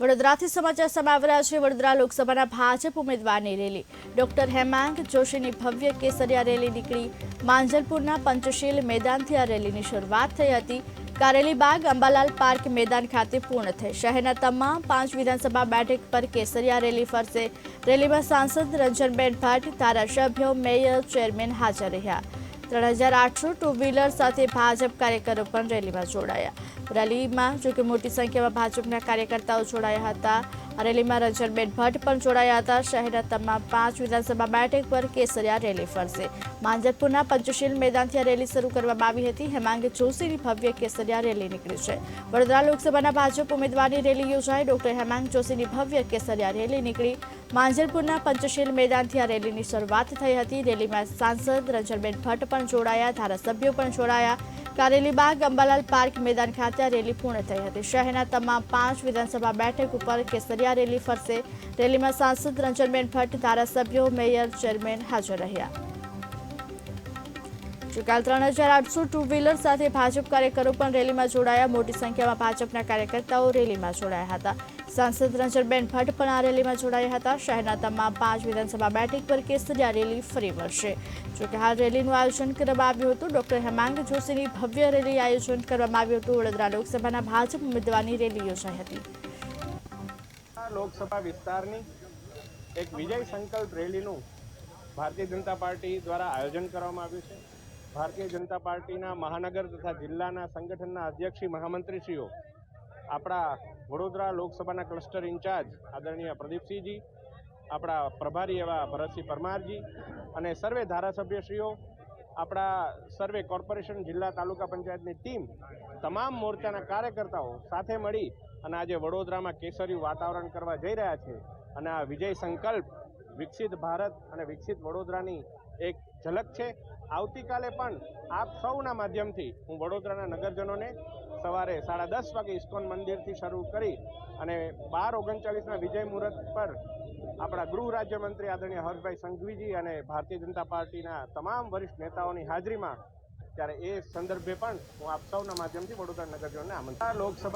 વડોદરાથી સમાચાર સમાવ્યા છે. વડોદરા લોકસભાના ભાજપ ઉમેદવારની રેલી. ડોક્ટર હેમાંગ જોશીની ભવ્ય કેસરિયા રેલી નીકળી. માંજલપુરના પંચશીલ મેદાનથી આ રેલીની શરૂઆત થઈ હતી. કારેલીબાગ અંબાલાલ પાર્ક મેદાન ખાતે પૂર્ણ થઈ. શહેરના તમામ પાંચ વિધાનસભા બેઠક પર કેસરિયા રેલી ફરશે રેલીમાં સાંસદ રંજનબેન ભટ્ટ, ધારાસભ્યો, મેયર, ચેરમેન હાજર રહ્યા. ત્રણ હજાર આઠસો ટુ વ્હીલર સાથે ભાજપ કાર્યકરો પણ રેલીમાં જોડાયા. રેલીમાં, જોકે મોટી સંખ્યામાં ભાજપના કાર્યકર્તાઓ જોડાયા હતા. રેલીમાં રંજનબેન ભટ્ટ પણ જોડાયા હતા. શહેરના તમામ પાંચ વિધાનસભા બેઠક પર કેસરિયા રેલી ફરશે. માંજરપુરના પંચશીલ મેદાનથી આ રેલી શરૂ કરવામાં આવી હતી. હેમાંગ જોશીની ભવ્ય કેસરિયા રેલી નીકળી છે. વડોદરા લોકસભાના ભાજપ ઉમેદવારની રેલી યોજાઈ. ડોક્ટર હેમાંગ જોશીની ભવ્ય કેસરિયા રેલી નીકળી. માંજરપુરના પંચશીલ મેદાનથી આ રેલીની શરૂઆત થઈ હતી. રેલીમાં સાંસદ રંજનબેન ભટ્ટ પણ જોડાયા, ધારાસભ્યો પણ જોડાયા. કારેલીબાગ અંબાલાલ પાર્ક મેદાન ખાતે આ રેલી પૂર્ણ થઈ હતી. શહેરના તમામ પાંચ વિધાનસભા બેઠક ઉપર કેસરિયા રેલી ફરશે રેલીમાં સાંસદ રંજનબેન ભટ્ટ, ધારાસભ્યો, મેયર, ચેરમેન હાજર રહ્યા. ગઈકાલ ત્રણ હજાર આઠસો ટુ વ્હીલર સાથે ભાજપ કાર્યકરો પણ રેલીમાં જોડાયા. મોટી સંખ્યામાં ભાજપના કાર્યકર્તાઓ રેલીમાં જોડાયા હતા. સાંસદ રંજનબેન ભટ્ટ પણ આ રેલીમાં જોડાયા હતા. શહેરના તમામ પાંચ વિધાનસભા બેઠક પર કેસરિયા રેલી ફરી વળશે. જોકે હાલ રેલીનું આયોજન કરવામાં આવ્યું હતું. ડોક્ટર હેમાંગ જોશીની ભવ્ય રેલી આયોજન કરવામાં આવ્યું હતું. વડોદરા લોકસભાના ભાજપ ઉમેદવારની રેલી યોજાઈ હતી. લોકસભા વિસ્તારની એક વિજય સંકલ્પ રેલીનું ભારતીય જનતા પાર્ટી દ્વારા આયોજન કરવામાં આવ્યું છે. ભારતીય જનતા પાર્ટીના મહાનગર તથા જિલ્લાના સંગઠનના અધ્યક્ષી મહામંત્રીશ્રીઓ આપણા વડોદરા લોકસભાના ક્લસ્ટર ઇન્ચાર્જ આદરણીય પ્રદીપસિંહજી, આપણા પ્રભારી એવા ભરતસિંહ પરમારજી અને સર્વે ધારાસભ્યશ્રીઓ, આપણા સર્વે કોર્પોરેશન જિલ્લા તાલુકા પંચાયતની ટીમ, તમામ મોરચાના કાર્યકર્તાઓ સાથે મળી અને આજે વડોદરામાં કેસરી વાતાવરણ કરવા જઈ રહ્યા છે અને આ વિજય સંકલ્પ વિકસિત ભારત અને વિકસિત વડોદરાની એક ઝલક છે. આવતીકાલે પણ આપ સૌના માધ્યમથી હું વડોદરાના નગરજનોને સવારે સાડા દસ વાગે ઇસ્કોન મંદિરથી શરૂ કરી અને બાર ઓગણચાલીસના વિજય મુહૂર્ત પર આપણા ગૃહ રાજ્યમંત્રી આદરણીય હર્ષભાઈ સંઘવીજી અને ભારતીય જનતા પાર્ટીના તમામ વરિષ્ઠ નેતાઓની હાજરીમાં, ત્યારે એ સંદર્ભે પણ હું આપ સૌના માધ્યમથી વડોદરા નગરજનોને આમંત્રણ લોકસભા